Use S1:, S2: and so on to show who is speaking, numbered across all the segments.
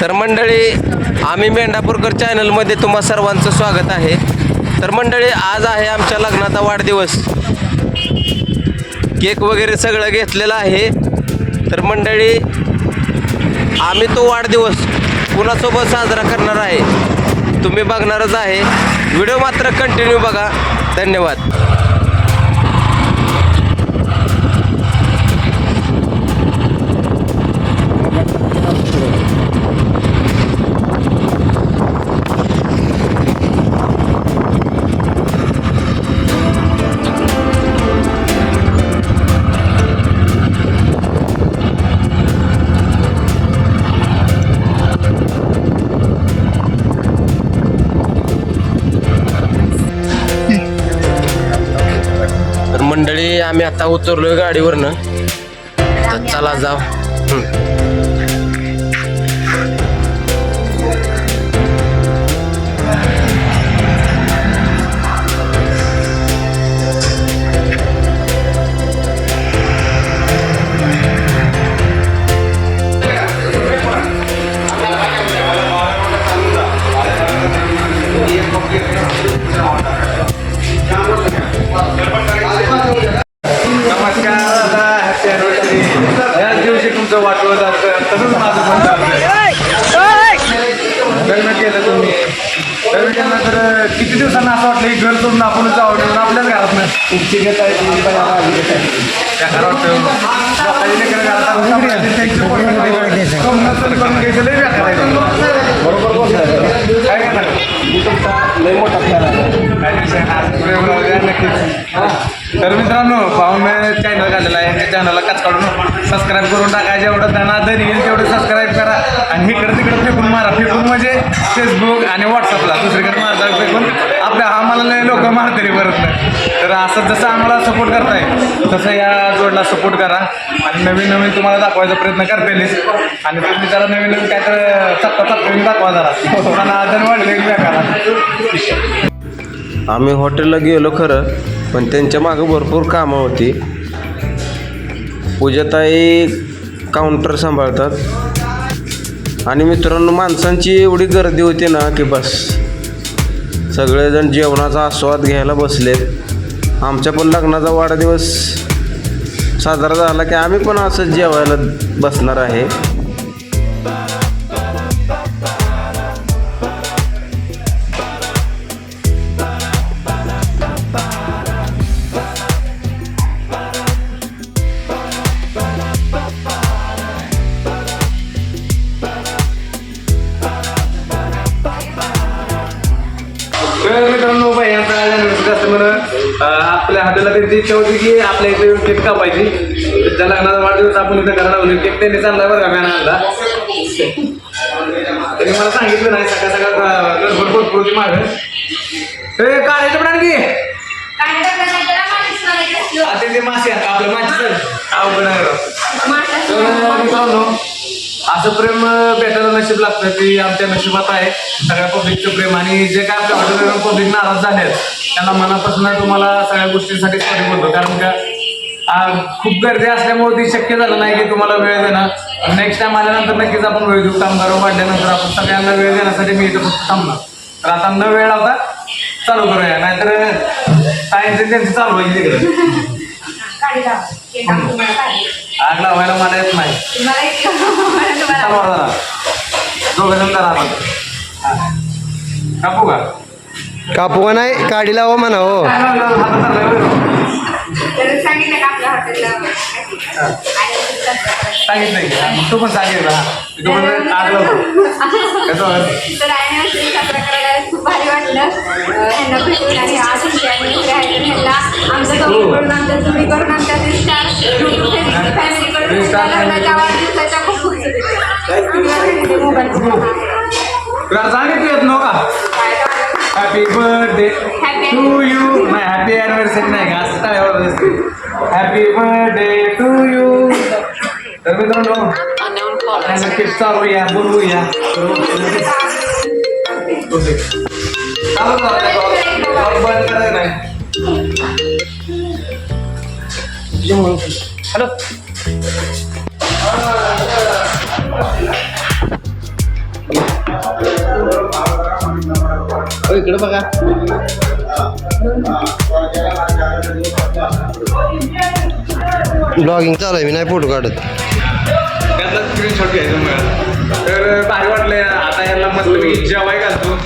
S1: तर मंडळी आम्ही मेंढापूरकर चॅनलमध्ये तुम्हा सर्वांचं स्वागत आहे. तर मंडळी आज आहे आमच्या लग्नाचा वाढदिवस. केक वगैरे सगळं घेतलेलं आहे. तर मंडळी आम्ही तो वाढदिवस कुणासोबत साजरा करणार आहे तुम्ही बघणारच आहे. व्हिडिओ मात्र कंटिन्यू बघा. धन्यवाद. तर मंडळी आम्ही आता उतरलोय गाडीवरनं. तर चला जाऊ.
S2: किती दिवसांना असं वाटलं की घर सोडून आपणच जावं म्हणून आपल्याच घरात नाही तुमची घेत आहे त्या घरात ठेवून लोकांची लेकरं घरात आणून सांभाळायची, त्यांची पोरं करायची. कमणं तर करून घ्यायचं लय बेकार आहे. बरोबर. काय करणार? बोलावं, नक्कीच तर मित्रांनो पाहुणे चॅनल काढलेला आहे. त्या चॅनलला काच काढून सबस्क्राईब करून टाका जेवढं त्यांना दर येईल तेवढं सबस्क्राईब करा. आणि इकडं तिकडं फेकून मारा. फेकून म्हणजे फेसबुक आणि व्हॉट्सअपला दुसरीकडे मारता फेकून आपल्या आम्हाला लोक मारतरी परत. नाही तर असं जसं आम्हाला सपोर्ट करताय तसं या जोडला सपोर्ट करा. आणि नवीन नवीन तुम्हाला दाखवायचा प्रयत्न करतेलीच आणि तुम्ही जरा नवीन नवीन काय तर चप्पा चप्पा दाखवा जरा. तुम्हाला आदर वाढले करा
S1: आम्ही हॉटेलला गेलो खरं पण त्यांच्या मागं भरपूर कामं होती. पूजाताई काउंटर सांभाळतात. आणि मित्रांनो माणसांची एवढी गर्दी होती ना की बस. सगळेजण जेवणाचा आस्वाद घ्यायला बसलेत. आमच्या पण लग्नाचा वाढदिवस साजरा झाला की आम्ही पण असंच जेवायला बसणार आहे.
S2: आपल्याला त्यांची इच्छा होती की आपल्या इथे येऊन केक कापायची. तर त्या लग्नाचा वाढदिवस आपण इथं करायला लावली केक त्यांनी चाललाय बरं का मॅन आणला? त्यांनी मला सांगितलं नाही सकाळ सकाळ गडबड भरपूर होती मागं. ए काढायचं पण आणखी आता ते मासे आहेत आपलं मासे अवघड आहे राव. तर मित्रांनो असं प्रेम भेटायला नशीब लागतं की आमच्या नशिबात आहे. सगळ्या पब्लिकचं प्रेम आणि जे काय आपल्या हॉटेल पब्लिक नाराज झाले आहेत त्यांना मनापासून तुम्हाला सगळ्या गोष्टींसाठी सॉरी बोलतो. कारण का खूप गर्दी असल्यामुळे ती शक्य झालं नाही की तुम्हाला वेळ देणं. नेक्स्ट टाइम आल्यानंतर नक्कीच आपण वेळ देऊ. कामगार वाढल्यानंतर आपण सगळ्यांना वेळ देण्यासाठी मी इथं फक्त थांबणार. तर आता न वेळ आता चालू करूया. नाहीतर टाइम त्यांचं चालू होईल तिकडे. आग लावायला मला येत नाही. दोघं जण करा आपण हा. कापू का?
S3: कापू का नाही? काढी लावा म्हणा हो.
S4: सांगितलं का आपल्या हॉटेलला
S2: सांगितलं की. हा, मग तू पण सांगितलं हा तू पण आग लावतो कसं
S4: वाटलं. अं, ह्यांना भेटून आणि आज तुमची अॅनिव्हर्सरी आहे तर ह्यांना आमच्या दोघीकडून आमच्या जोडीकडून आमच्या स्टार फॅमिलीकडून ह्यांना लग्नाच्या वाढदिवसाच्या खूप खूप शुभेच्छा मोबाईल
S2: तुला सांगितलं येत नव्ह का happy birthday
S4: Happy
S2: to you नाही हॅपी अॅनिव्हर्सरी नाही का असं टाळ्यावर असते हॅपी बर्थडे टू यू तर मित्रांनो आपल्या नक्कीच चालूया बोलवूया ओके चालू करा कॉल बंद करायचं नाही तुझे म्हणून हॅलो. हो इकडे बघा.
S3: ब्लॉगिंग चालू आहे मी नाही फोटो काढत.
S2: त्यातला स्क्रीनशॉट घ्यायचा मला. तर काय वाटलं आता याला म्हटलं मी जेवाय घालतो.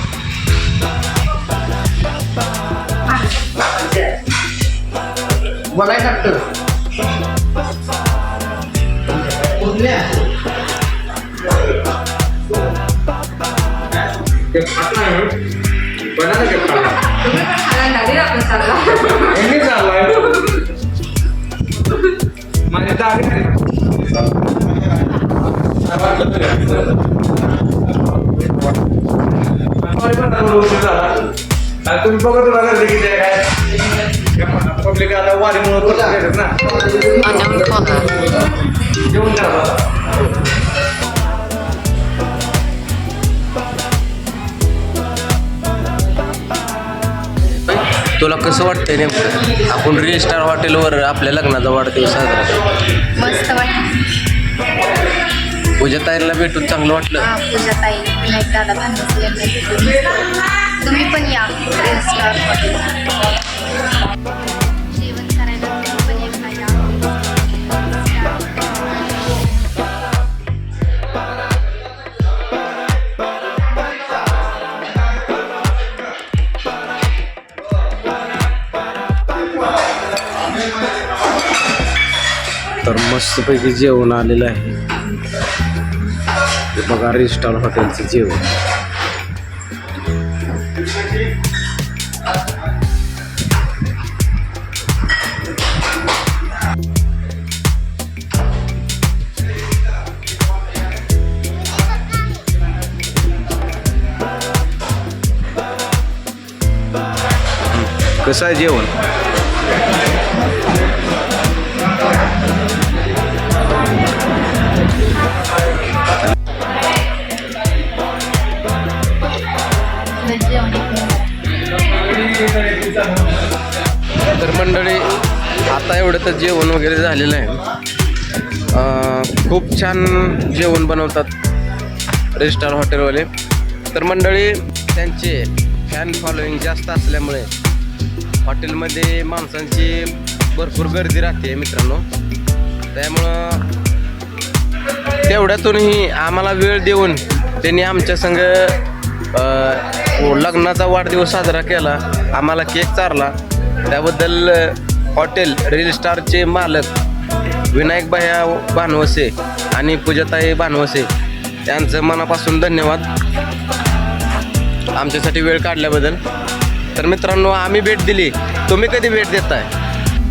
S2: बघायला लागतं बनाना केक खाल्ला
S4: तुम्ही पण खाला. नदी आपण चालला
S2: यांनी चाललाय माझी दाढी नाही. झाला. तुम्ही बघत किती आहे काय. पब्लिक आता वारीमुळे ना. जेवण करा.
S1: तुला कसं वाटतंय नेमकं? आपण रील स्टार हॉटेलवर आपल्या लग्नाचा वाढदिवस साजरा करतो.
S5: मस्त वाटतं.
S1: पूजा ताईला भेटून चांगलं वाटलं.
S5: हा पूजा ताई विनायक दादा भांडे तुम्ही पण या
S1: तर मस्तपैकी जेवण आलेलं आहे. बघा रिस्टॉल हॉटेलचं जेवण. कसं आहे जेवण? एवढं तर जेवण वगैरे झालेलं आहे. खूप छान जेवण बनवतात रेस्टार हॉटेलवाले. तर मंडळी त्यांचे फॅन फॉलोईंग जास्त असल्यामुळे हॉटेलमध्ये माणसांची भरपूर गर्दी राहते मित्रांनो. त्यामुळं तेवढ्यातूनही आम्हाला वेळ देऊन त्यांनी आमच्या संग लग्नाचा वाढदिवस साजरा केला आम्हाला केक चारला. त्याबद्दल हॉटेल रिल स्टारचे मालक विनायक भाया भानवसे आणि पूजाताई भानवसे यांचं मनापासून धन्यवाद. आमच्यासाठी वेळ काढल्याबद्दल. तर मित्रांनो आम्ही भेट दिली. तुम्ही कधी भेट देताय?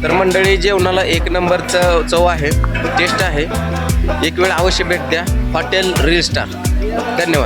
S1: तर मंडळी जेवणाला एक नंबर चव चव आहे. टेस्ट आहे. एक वेळ अवश्य भेट द्या. हॉटेल रिल स्टार धन्यवाद.